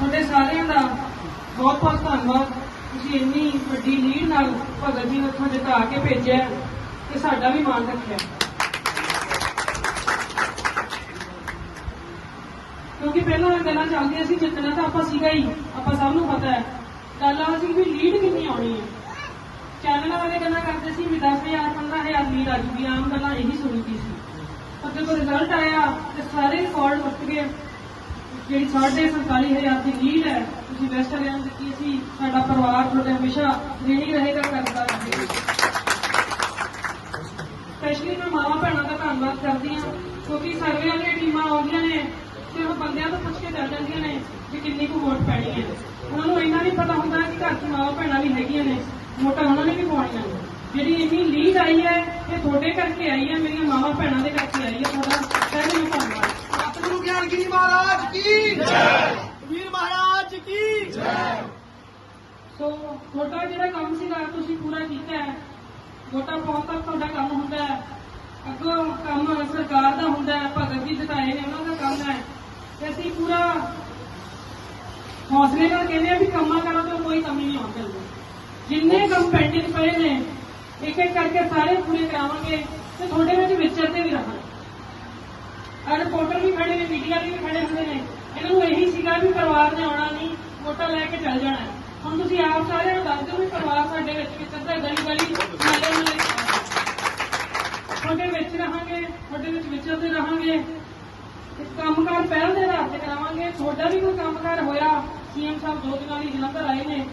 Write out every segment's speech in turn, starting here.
ਤੁਹਾਡੇ ਸਾਰਿਆਂ ਦਾ ਬਹੁਤ ਬਹੁਤ ਧੰਨਵਾਦ। ਤੁਸੀਂ ਇੰਨੀ ਵੱਡੀ ਲੀਡ ਨਾਲ ਭਗਤ ਜੀ ਨੂੰ ਇੱਥੋਂ ਜਿਤਾ ਕੇ ਭੇਜਿਆ ਤੇ ਸਾਡਾ ਵੀ ਮਾਣ ਰੱਖਿਆ ਕਿਉਂਕਿ ਪਹਿਲਾਂ ਇਹ ਗੱਲਾਂ ਚੱਲਦੀਆਂ ਸੀ, ਜਿੱਤਣਾ ਤਾਂ ਆਪਾਂ ਸੀਗਾ ਹੀ, ਆਪਾਂ ਸਭ ਨੂੰ ਪਤਾ ਹੈ। ਗੱਲ ਆ ਸੀ ਵੀ ਲੀਡ ਕਿੰਨੀ ਆਉਣੀ ਹੈ। ਚੈਨਲ ਵਾਲੇ ਗੱਲਾਂ ਕਰਦੇ ਸੀ ਵੀ 10000 15000 ਲੀਡ ਆ ਜੂਗੀ ਆਮ ਗੱਲਾਂ ਇਹੀ ਸੁਣੀਦੀ ਸੀ। ਪਰ ਜਦੋਂ ਰਿਜ਼ਲਟ ਆਇਆ ਤੇ ਸਾਰੇ ਰਿਕਾਰਡ ਟੁੱਟ ਗਏ। ਜਿਹੜੀ ਸਾਢੇ 47000 ਦੀ ਲੀਡ ਹੈ, ਤੁਸੀਂ ਵੈਸਟ ਰਿਆਨ ਦਿੱਤੀ ਸੀ ਸਾਡਾ ਪਰਿਵਾਰ ਤੁਹਾਡੇ ਹਮੇਸ਼ਾ ਰੇਣੀ ਰਹੇਗਾ ਕਰਦਾ ਰਹੇਗਾ ਸਪੈਸ਼ਲੀ ਮੈਂ ਮਾਵਾਂ ਭੈਣਾਂ ਦਾ ਧੰਨਵਾਦ ਕਰਦੀ ਹਾਂ, ਕਿਉਂਕਿ ਸਰਵੇ ਵਾਲੀਆਂ ਟੀਮਾਂ ਆਉਂਦੀਆਂ ਨੇ, ਸਿਰਫ ਬੰਦਿਆਂ ਤੋਂ ਪੁੱਛ ਕੇ ਚੱਲ ਜਾਂਦੀਆਂ ਨੇ ਕਿ ਕਿੰਨੀ ਕੁ ਵੋਟ ਪੈਣੀ ਹੈ। ਉਹਨਾਂ ਨੂੰ ਇੰਨਾ ਨਹੀਂ ਪਤਾ ਹੁੰਦਾ ਕਿ ਘਰ 'ਚ ਮਾਵਾਂ ਭੈਣਾਂ ਵੀ ਹੈਗੀਆਂ ਨੇ, ਵੋਟਾਂ ਉਹਨਾਂ ਨੇ ਵੀ ਪਾਉਣੀਆਂ ਨੇ। ਜਿਹੜੀ ਇੰਨੀ ਲੀਡ ਆਈ ਹੈ, ਇਹ ਤੁਹਾਡੇ ਕਰਕੇ ਆਈ ਹੈ, ਮੇਰੀਆਂ ਮਾਵਾਂ ਭੈਣਾਂ ਦੇ ਕਰਕੇ ਆਈ ਹੈ, ਤੁਹਾਡਾ ਤਹਿ ਧੰਨਵਾਦ ਤੁਹਾਡਾ ਜਿਹੜਾ ਕੰਮ ਸੀਗਾ, ਤੁਸੀਂ ਪੂਰਾ ਕੀਤਾ ਹੈ। ਵੋਟਾਂ ਪਾਉਣ ਤੱਕ ਤੁਹਾਡਾ ਕੰਮ ਹੁੰਦਾ ਹੈ। ਅੱਗੋਂ ਕੰਮ ਸਰਕਾਰ ਦਾ ਹੁੰਦਾ ਹੈ, ਭਗਤ ਜੀ ਜਿਤਾਏ ਨੇ, ਉਹਨਾਂ ਦਾ ਕੰਮ ਹੈ। ਤੇ ਅਸੀਂ ਪੂਰਾ ਹੌਸਲੇ ਨਾਲ ਕਹਿੰਦੇ ਆ ਵੀ ਕੰਮਾਂ ਕਰਾਂ ਤਾਂ ਕੋਈ ਕਮੀ ਨਹੀਂ ਆਉਣ ਦਿੰਦੇ ਜਿੰਨੇ ਕੰਮ ਪੈਂਡਿੰਗ ਪਏ ਨੇ ਇੱਕ ਇੱਕ ਕਰਕੇ ਸਾਰੇ ਪੂਰੇ ਕਰਾਵਾਂਗੇ ਤੇ ਤੁਹਾਡੇ ਵਿੱਚ ਵਿਚਰਦੇ ਵੀ ਰਹਾਂਗੇ। ਆ ਰਿਪੋਰਟਰ ਵੀ ਖੜੇ ਨੇ ਮੀਡੀਆ ਵੀ ਖੜੇ ਹੁੰਦੇ ਨੇ। ਇਹਨਾਂ ਨੂੰ ਇਹੀ ਸੀਗਾ ਵੀ ਪਰਿਵਾਰ ਨੇ ਆਉਣਾ ਨਹੀਂ, ਵੋਟਾਂ ਲੈ ਕੇ ਚੱਲ ਜਾਣਾ ਹੁਣ ਤੁਸੀਂ ਆਪ ਸਾਰਿਆਂ ਨੂੰ ਦੱਸ ਦਿਓ ਵੀ ਪਰਿਵਾਰ ਸਾਡੇ ਵਿੱਚ ਵਿਚਰਦਾ ਗਲੀ ਗਲੀ, ਨਾਲੇ ਨਾਲੇ ਤੁਹਾਡੇ ਵਿੱਚ ਰਹਾਂਗੇ, ਤੁਹਾਡੇ ਵਿੱਚ ਵਿਚਰਦੇ ਰਹਾਂਗੇ। ਤੇ ਕੰਮਕਾਰ ਪਹਿਲ ਦੇ ਆਧਾਰ ਤੇ ਕਰਾਵਾਂਗੇ। ਤੁਹਾਡਾ ਵੀ ਕੋਈ ਕੰਮਕਾਰ ਹੋਇਆ, ਸੀਐਮ ਸਾਹਿਬ ਦੋ ਦਿਨਾਂ ਲਈ ਜਲੰਧਰ ਆਏ ਨੇ।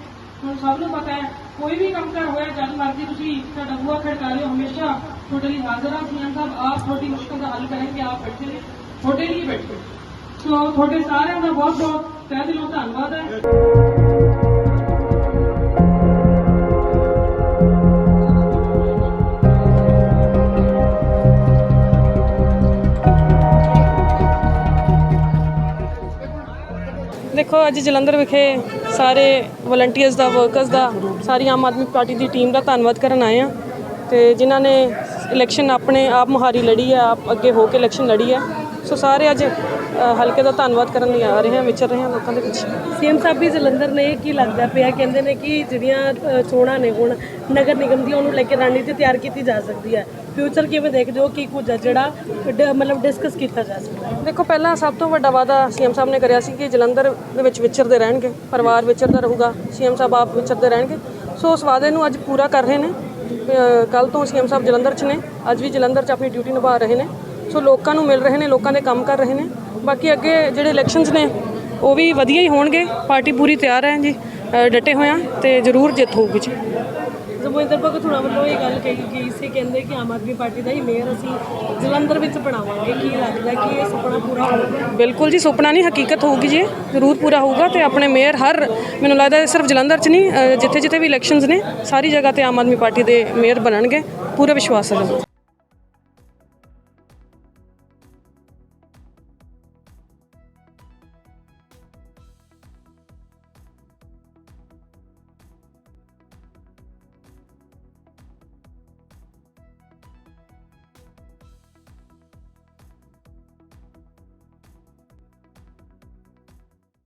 ਹੁਣ ਸਭ ਨੂੰ ਪਤਾ ਹੈ, ਕੋਈ ਵੀ ਕੰਮਕਾਰ ਹੋਇਆ, ਜਦ ਮਰਜ਼ੀ ਤੁਸੀਂ ਤੁਹਾਡਾ ਬੂਹਾ ਖੜਕਾ ਲਿਓ ਹਮੇਸ਼ਾ। ਤੁਹਾਡੇ ਲਈ ਹਾਜ਼ਰ ਹਾਂ, ਸੀਐਮ ਸਾਹਿਬ, ਆਪ ਤੁਹਾਡੀ ਮੁਸ਼ਕਲ ਦਾ ਹੱਲ ਕਰਨਗੇ ਆਪ ਬੈਠੇ ਨੇ। ਤੁਹਾਡੇ ਲਈ ਬੈਠੇ ਸੋ ਤੁਹਾਡੇ ਸਾਰਿਆਂ ਦਾ ਬਹੁਤ ਬਹੁਤ ਤਹਿ ਦਿਲੋਂ ਧੰਨਵਾਦ ਹੈ। ਦੇਖੋ, ਅੱਜ ਜਲੰਧਰ ਵਿਖੇ ਸਾਰੇ ਵਲੰਟੀਅਰਸ ਦਾ ਵਰਕਰਸ ਦਾ, ਸਾਰੀ ਆਮ ਆਦਮੀ ਪਾਰਟੀ ਦੀ ਟੀਮ ਦਾ ਧੰਨਵਾਦ ਕਰਨ ਆਏ ਆ ਤੇ ਜਿਨ੍ਹਾਂ ਨੇ ਇਲੈਕਸ਼ਨ ਆਪਣੇ ਆਪ ਮੁਹਾਰੀ ਲੜੀ ਹੈ, ਆਪ ਅੱਗੇ ਹੋ ਕੇ ਇਲੈਕਸ਼ਨ ਲੜੀ ਹੈ। ਸੋ ਸਾਰੇ ਅੱਜ ਹਲਕੇ ਦਾ ਧੰਨਵਾਦ ਕਰਨ ਲਈ ਆ ਰਹੇ ਹਾਂ ਵਿਚਰ ਰਹੇ ਹਾਂ ਲੋਕਾਂ ਦੇ ਵਿੱਚ ਸੀਐਮ ਸਾਹਿਬ ਵੀ ਜਲੰਧਰ ਨੇ ਕੀ ਲੱਗਦਾ ਪਿਆ ਕਹਿੰਦੇ ਨੇ ਕਿ ਜਿਹੜੀਆਂ ਚੋਣਾਂ ਨੇ ਹੁਣ ਨਗਰ ਨਿਗਮ ਦੀਆਂ ਉਹਨੂੰ ਲੈ ਕੇ ਰਣਨੀਤੀ ਤਿਆਰ ਕੀਤੀ ਜਾ ਸਕਦੀ ਹੈ। ਫਿਊਚਰ ਕਿਵੇਂ ਦੇਖਦੇ ਹੋ ਕੀ ਕੁਝ ਜਿਹੜਾ ਮਤਲਬ ਡਿਸਕਸ ਕੀਤਾ ਜਾ ਸਕਦਾ ਦੇਖੋ ਪਹਿਲਾਂ ਸਭ ਤੋਂ ਵੱਡਾ ਵਾਅਦਾ ਸੀਐਮ ਸਾਹਿਬ ਨੇ ਕਰਿਆ ਸੀ ਕਿ ਜਲੰਧਰ ਦੇ ਵਿੱਚ ਵਿਚਰਦੇ ਰਹਿਣਗੇ ਪਰਿਵਾਰ ਵਿਚਰਦਾ ਰਹੂਗਾ ਸੀਐਮ ਸਾਹਿਬ ਆਪ ਵਿਚਰਦੇ ਰਹਿਣਗੇ। ਸੋ ਉਸ ਵਾਅਦੇ ਨੂੰ ਅੱਜ ਪੂਰਾ ਕਰ ਰਹੇ ਨੇ। ਕੱਲ ਤੋਂ ਸੀਐਮ ਸਾਹਿਬ ਜਲੰਧਰ 'ਚ ਨੇ ਅੱਜ ਵੀ ਜਲੰਧਰ 'ਚ ਆਪਣੀ ਡਿਊਟੀ ਨਿਭਾ ਰਹੇ ਨੇ। ਸੋ ਲੋਕਾਂ ਨੂੰ ਮਿਲ ਰਹੇ ਨੇ ਲੋਕਾਂ ਦੇ ਕੰਮ ਕਰ ਰਹੇ ਨੇ। ਬਾਕੀ ਅੱਗੇ ਜਿਹੜੇ ਇਲੈਕਸ਼ਨਸ ਨੇ ਉਹ ਵੀ ਵਧੀਆ ਹੀ ਹੋਣਗੇ। ਪਾਰਟੀ ਪੂਰੀ ਤਿਆਰ ਹੈ ਜੀ। ਡਟੇ ਹੋਇਆ ਤੇ ਜ਼ਰੂਰ ਜਿੱਤ ਹੋਊਗੀ ਜੀ। ਜ਼ਮੋਇੰਦਰ ਭਗਤ ਹੁਣਾਂ ਵੱਲੋਂ ਇਹ ਗੱਲ ਕਹੀ ਗਈ ਸੀ ਕਹਿੰਦੇ ਕਿ ਆਮ ਆਦਮੀ ਪਾਰਟੀ ਦਾ ਹੀ ਮੇਅਰ ਅਸੀਂ ਜਲੰਧਰ ਵਿੱਚ ਬਣਾਵਾਂਗੇ। ਕੀ ਲੱਗਦਾ ਕਿ ਇਹ ਸੁਪਨਾ ਪੂਰਾ ਹੋਊਗਾ? ਬਿਲਕੁਲ ਜੀ ਸੁਪਨਾ ਨਹੀਂ ਹਕੀਕਤ ਹੋਊਗੀ ਜੀ। ਇਹ। ਜ਼ਰੂਰ ਪੂਰਾ ਹੋਊਗਾ ਤੇ ਆਪਣੇ ਮੇਅਰ ਹਰ ਮੈਨੂੰ ਲੱਗਦਾ ਸਿਰਫ ਜਲੰਧਰ 'ਚ ਨਹੀਂ ਜਿੱਥੇ ਜਿੱਥੇ ਵੀ ਇਲੈਕਸ਼ਨਸ ਨੇ ਸਾਰੀ ਜਗ੍ਹਾ ਤੇ ਆਮ ਆਦਮੀ ਪਾਰਟੀ ਦੇ ਮੇਅਰ ਬਣਨਗੇ। ਪੂਰਾ ਵਿਸ਼ਵਾਸ ਹੈ